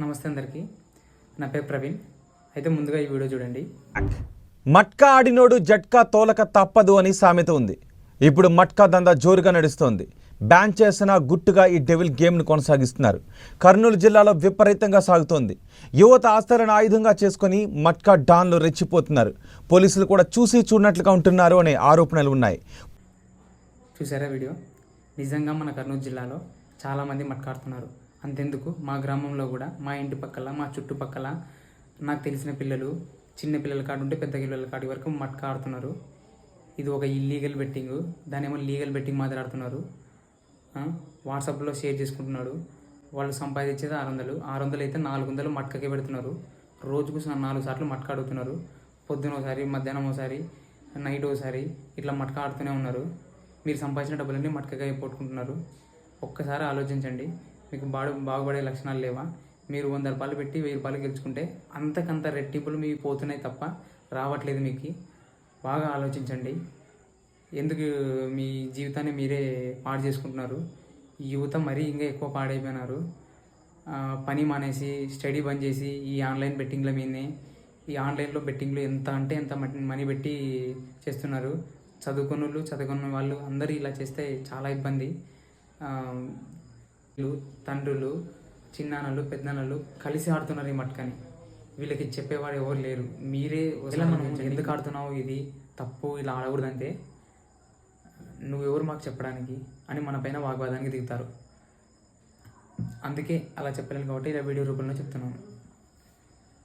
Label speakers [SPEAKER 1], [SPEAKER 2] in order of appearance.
[SPEAKER 1] నమస్తే అందరికీ. నా పేరు ప్రవీణ్. అయితే ముందుగా ఈ వీడియో చూడండి.
[SPEAKER 2] మట్కా ఆడినోడు జట్కా తోలక తప్పదు అని సామెత ఉంది. ఇప్పుడు మట్కా దందా జోరుగా నడుస్తోంది. బ్యాన్ చేసిన గుట్టుగా ఈ డెవిల్ గేమ్ను కొనసాగిస్తున్నారు. కర్నూలు జిల్లాలో విపరీతంగా సాగుతోంది. యువత ఆస్తులను ఆయుధంగా చేసుకొని మట్కా డాన్లు రెచ్చిపోతున్నారు. పోలీసులు కూడా చూసి చూడనట్లుగా ఉంటున్నారు అనే ఆరోపణలు ఉన్నాయి.
[SPEAKER 1] చూసారా వీడియో? నిజంగా మన కర్నూలు జిల్లాలో చాలామంది మట్కాడుతున్నారు అంతెందుకు? మా గ్రామంలో కూడా మా ఇంటి పక్కల మా చుట్టుపక్కల నాకు తెలిసిన పిల్లలు చిన్న పిల్లల కాడు ఉంటే పెద్ద పిల్లల కాడి వరకు మట్కా ఆడుతున్నారు. ఇది ఒక ఇల్లీగల్ బెట్టింగ్ దాని ఏమో లీగల్ బెట్టింగ్ మాట్లాడుతున్నారు వాట్సాప్లో షేర్ చేసుకుంటున్నాడు వాళ్ళు సంపాదించేది ఆరు వందలు. ఆరు వందలు అయితే నాలుగు వందలు మట్కకే పెడుతున్నారు. రోజుకు స- నాలుగు సార్లు మట్క అడుగుతున్నారు. పొద్దున ఒకసారి మధ్యాహ్నం ఒకసారి నైట్ ఒకసారి ఇట్లా మట్క ఆడుతూనే ఉన్నారు. మీరు సంపాదించిన డబ్బులన్నీ మట్కగా పోట్టుకుంటున్నారు ఒక్కసారి ఆలోచించండి. మీకు బాడు బాగుపడే లక్షణాలు లేవా? మీరు వంద రూపాయలు పెట్టి వెయ్యి రూపాయలు గెలుచుకుంటే అంతకంత రెట్టింపులు మీకు పోతున్నాయి తప్ప రావట్లేదు మీకు. బాగా ఆలోచించండి. ఎందుకు మీ జీవితాన్ని మీరే పాడు చేసుకుంటున్నారు? యువత మరీ ఇంకా ఎక్కువ పాడైపోయినారు. పని మానేసి స్టడీ బంద్ చేసి ఈ ఆన్లైన్ బెట్టింగ్ల మీదనే ఈ ఆన్లైన్లో బెట్టింగ్లు ఎంత అంటే ఎంత మనీ పెట్టి చేస్తున్నారు. చదువుకున్న వాళ్ళు చదువుకున్న వాళ్ళు అందరూ ఇలా చేస్తే చాలా ఇబ్బంది. వీళ్ళు తండ్రులు చిన్నాన్నలు పెద్దనాన్నలు కలిసి ఆడుతున్నారు ఈ మట్కని. వీళ్ళకి చెప్పేవాడు ఎవరు లేరు. మీరే ఇలా మనం ఎందుకు ఆడుతున్నావు? ఇది తప్పు ఇలా ఆడకూడదంటే నువ్వెవరు మాకు చెప్పడానికి అని మన పైన వాగ్వాదానికి దిగుతారు. అందుకే అలా చెప్పలేను కాబట్టి ఇలా వీడియో రూపంలో చెప్తున్నాను.